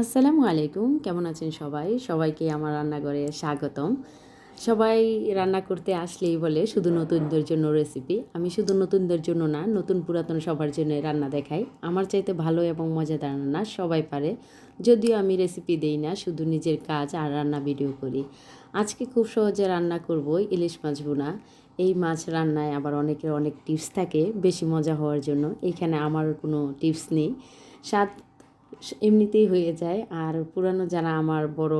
আসসালামু আলাইকুম। কেমন আছেন সবাই? সবাইকে আমার রান্নাঘরে স্বাগতম। সবাই রান্না করতে আসলেই বলে শুধু নতুনদের জন্য রেসিপি আমি শুধু নতুনদের জন্য না, নতুন পুরাতন সবার জন্য রান্না দেখাই। আমার চাইতে ভালো এবং মজাদার রান্না সবাই পারে। যদিও আমি রেসিপি দেই না, শুধু নিজের কাজ আর রান্না ভিডিও করি। আজকে খুব সহজে রান্না করব ইলিশ মাছ ভুনা। এই মাছ রান্নায় আবার অনেকের অনেক টিপস থাকে বেশি মজা হওয়ার জন্য। এখানে আমার কোনো টিপস নেই। স্বাদ এমনিতেই হয়ে যায়। আর পুরানো যারা আমার বড়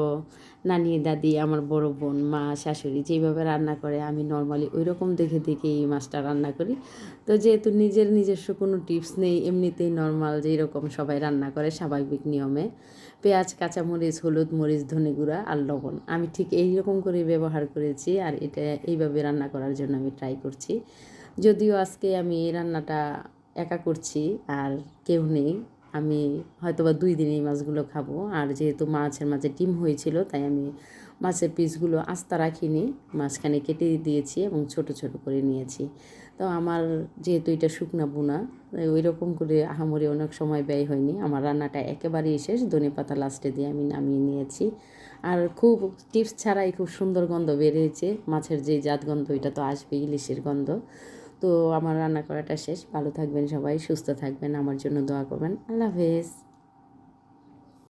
নানি, দাদি, আমার বড় বোন, মা, শাশুড়ি যেভাবে রান্না করে, আমি নর্মালি ওই রকম দেখে দেখে এই মাছটা রান্না করি। তো যেহেতু নিজের নিজস্ব কোনো টিপস নেই, এমনিতেই নর্মাল যেই রকম সবাই রান্না করে স্বাভাবিক নিয়মে। পেঁয়াজ, কাঁচামরিচ, হলুদ মরিচ, ধনে গুঁড়া আর লবণ। আমি ঠিক এই রকম করে ব্যবহার করেছি আর এটা এইভাবে রান্না করার জন্য আমি ট্রাই করছি। যদিও আজকে আমি এই রান্নাটা একা করছি আর কেউ নেই। আমি হয়তো বা দুই দিন এই মাছগুলো খাব। আর যেহেতু মাছের মাঝে ডিম হয়েছিল, তাই আমি মাছের পিসগুলো আস্তা রাখিনি, মাঝখানে কেটে দিয়েছি এবং ছোট ছোট করে নিয়েছি। তো আমার যেহেতু এটা শুকনা বোনা ওই রকম করে আহামরি অনেক সময় ব্যয় হয়নি। আমার রান্নাটা একেবারেই শেষ, ধনে পাতা লাস্টে দিয়ে আমি নামিয়ে নিয়েছি। আর খুব টিপস ছাড়াই খুব সুন্দর গন্ধ বেরিয়েছে। মাছের যে জাত গন্ধ এটা তো আসবে ইলিশের গন্ধ। তো আমার রান্না করাটা শেষ। ভালো থাকবেন সবাই, সুস্থ থাকবেন, আমার জন্য দোয়া করবেন। আল্লাহ হাফেজ।